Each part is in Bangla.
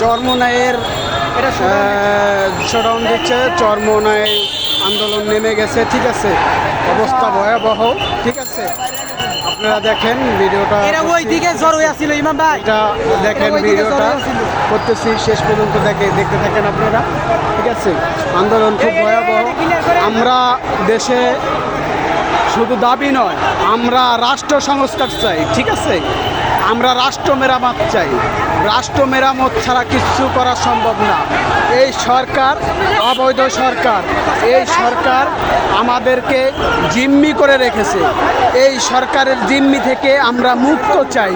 চরমোনাইয়ের শোডাউন দিচ্ছে। চরমোনাই আন্দোলন নেমে গেছে ঠিক আছে। অবস্থা ভয়াবহ ঠিক আছে। আপনারা দেখেন ভিডিওটা এটা দেখেন ভিডিওটা করতেছি শেষ পর্যন্ত দেখে দেখতে থাকেন আপনারা ঠিক আছে। আন্দোলন খুব ভয়াবহ। আমরা দেশে শুধু দাবি নয় আমরা রাষ্ট্র সংস্কার চাই ঠিক আছে। আমরা রাষ্ট্র মেরামত চাই। রাষ্ট্র মেরামত ছাড়া কিচ্ছু করা সম্ভব না। এই সরকার অবৈধ সরকার, এই সরকার আমাদেরকে জিম্মি করে রেখেছে। এই সরকারের জিম্মি থেকে আমরা মুক্ত চাই।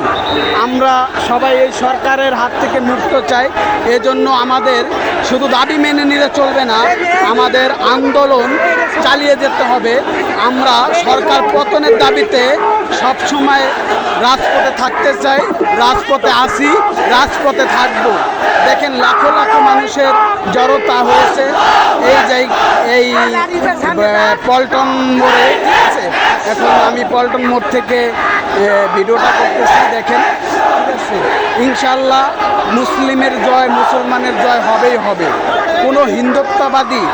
আমরা সবাই এই সরকারের হাত থেকে মুক্ত চাই। এজন্য আমাদের শুধু দাবি মেনে নিলে চলবে না, আমাদের আন্দোলন চালিয়ে যেতে হবে। আমরা সরকার পতনের দাবিতে সবসময় রাজপথে থাকতে চাই, রাজপথে আসি, রাজপথে থাকব। দেখেন লাখো লাখো মানুষের জড়তা হয়েছে। এই যে এই পল্টন মোড়ে, ঠিক আছে? এখন আমি পল্টন মোড় থেকে ভিডিওটা করতেছি, দেখেন ইনশাল্লাহ মুসলিমের জয়, মুসলমানের জয় হবেই হবে। কোনো হিন্দুত্ববাদী,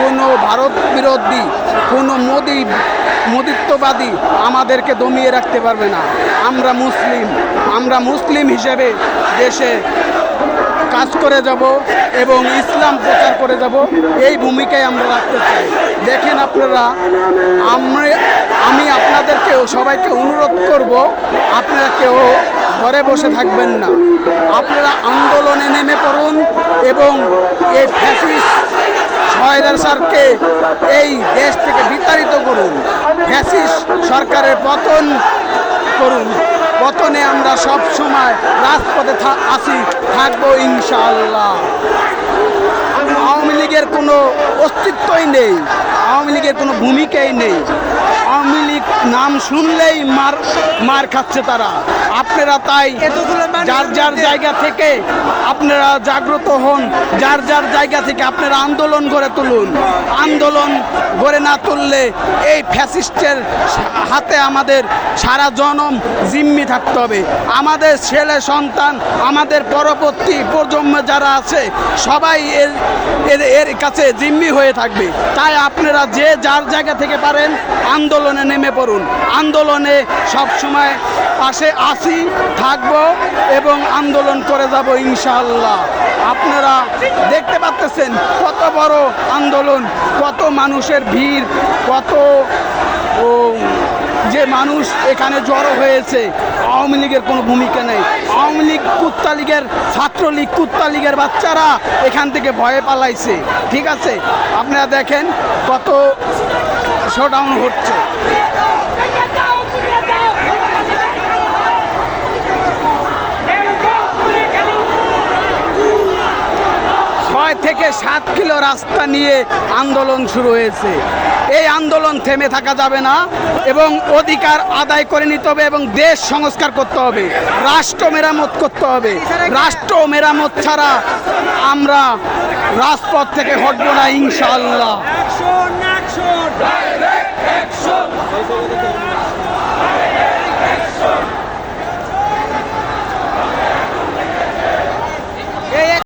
কোনো ভারত বিরোধী, কোনো মোদি মোদিত্ববাদী আমাদেরকে দমিয়ে রাখতে পারবে না। আমরা মুসলিম। আমরা মুসলিম হিসেবে দেশে কাজ করে যাব এবং ইসলাম প্রচার করে যাব। এই ভূমিকায় আমরা রাখতে চাই। দেখেন আপনারা, আমরা, আমি আপনাদেরকে সবাইকে অনুরোধ করব, আপনারা কেউ ঘরে বসে থাকবেন না। আপনারা আন্দোলনে নেমে পড়ুন এবং এই ফ্যাসিস্ট সহায়দার স্যারকে এই দেশ থেকে বিতাড়িত করুন। ফ্যাসিস সরকারের পতন করুন। পতনে আমরা সব সময় রাজপথে আসি থাকব ইনশাআল্লাহ। আওয়ামী লীগের কোনো অস্তিত্বই নেই, আওয়ামী লীগের কোনো ভূমিকাই নেই। আওয়ামী নাম শুনলেই মার মার খাচ্ছে তারা। আপনারা তাই যার যার জায়গা থেকে আপনারা জাগ্রত হন যার যার জায়গা থেকে আপনারা আন্দোলন গড়ে তুলুন। আন্দোলন গড়ে না তুললে এই ফ্যাসিস্টের হাতে আমাদের সারা জনম জিম্মি থাকতে হবে। আমাদের ছেলে সন্তান আমাদের পরবর্তী প্রজন্ম যারা আছে সবাই এর এর- এর কাছে জিম্মি হয়ে থাকবে। তাই আপনারা যে যার জায়গা থেকে পারেন আন্দোলনে নেমে পড়ুন। আন্দোলনে সব সময় পাশে আসি থাকব এবং আন্দোলন করে যাব ইনশাআল্লাহ। আপনারা দেখতে পাচ্তেছেন কত বড় আন্দোলন, কত মানুষের ভিড়, কত, ও, যে মানুষ এখানে জড়ো হয়েছে। আওয়ামী লীগের কোনো ভূমিকা নেই। আওয়ামী লীগ কুত্তা লীগের, ছাত্রলীগ কুত্তা লীগের বাচ্চারা এখান থেকে ভয়ে পালাইছে। ঠিক আছে? আপনারা দেখেন কত শোডাউন হচ্ছে। থেকে সাত কিলো রাস্তা নিয়ে আন্দোলন শুরু হয়েছে। এই আন্দোলন থেমে থাকা যাবে না এবং অধিকার আদায় করে নিতে হবে এবং দেশ সংস্কার করতে হবে। রাষ্ট্র মেরামত করতে হবে। রাষ্ট্র মেরামত ছাড়া আমরা রাজপথ থেকে হটবো না অ্যাকশন